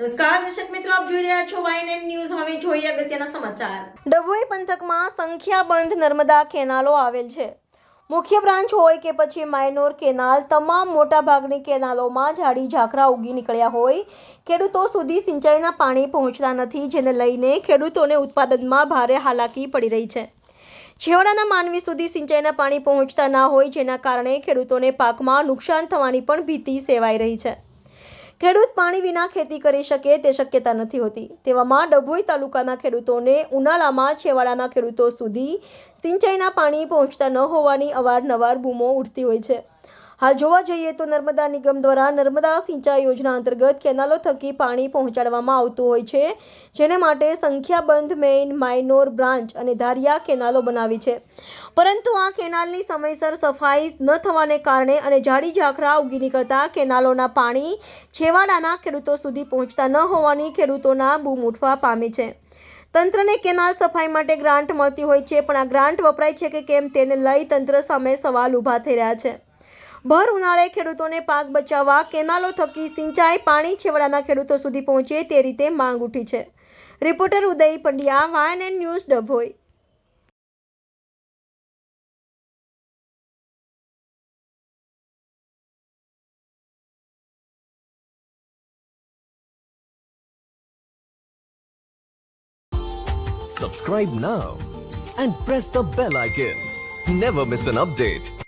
નમસ્કાર, દર્શક ડભોઈ પંથકમાં સંખ્યાબંધ નર્મદા કેનાલો આવેલ છે. મુખ્ય બ્રાન્ચ હોય કે પછી માઇનોર કેનાલ, તમામ મોટાભાગની કેનાલોમાં ઝાડી ઝાકરા ઉગી નીકળ્યા હોય. ખેડૂતો સુધી સિંચાઈના પાણી પહોંચતા નથી, જેને લઈને ખેડૂતોને ઉત્પાદનમાં ભારે હાલાકી પડી રહી છે. છેવાડાના માનવી સુધી સિંચાઈના પાણી પહોંચતા ના હોય, જેના કારણે ખેડૂતોને પાકમાં નુકસાન થવાની પણ ભીતિ સેવાઈ રહી છે. ખેડૂત પાણી વિના ખેતી કરી શકે તે શક્યતા નથી હોતી. તેવામાં ડભોઈ તાલુકાના ખેડૂતોને ઉનાળામાં છેવાડાના ખેડૂતો સુધી સિંચાઈના પાણી પહોંચતા ન હોવાની અવારનવાર બૂમો ઉઠતી હોય છે. હાલ જોવા જઈએ તો નર્મદા નિગમ દ્વારા નર્મદા સિંચાઈ યોજના અંતર્ગત કેનાલો થકી પાણી પહોંચાડવામાં આવતું હોય છે, જેને માટે સંખ્યાબંધ મેઇન માઇનોર બ્રાન્ચ અને ધારિયા કેનાલો બનાવી છે. પરંતુ આ કેનાલની સમયસર સફાઈ ન થવાને કારણે અને જાડી ઝાખરા ઉગી નીકળતા કેનાલોના પાણી છેવાડાના ખેડૂતો સુધી પહોંચતા ન હોવાની ખેડૂતોના બૂમ ઉઠવા પામે છે. તંત્રને કેનાલ સફાઈ માટે ગ્રાન્ટ મળતી હોય છે, પણ આ ગ્રાન્ટ વપરાય છે કે કેમ તેને લઈ તંત્ર સામે સવાલ ઊભા થઈ રહ્યા છે. ભર ઉનાળે ખેડૂતોને પાક બચાવવા, કેનાલો થકી સિંચાઈ, પાણી છેવાડાના ખેડૂતો સુધી પહોંચે તે રીતે માંગ ઉઠી છે reporter Uday Pandya YNN news Dabhoi Subscribe now and press the bell icon. Never miss an update.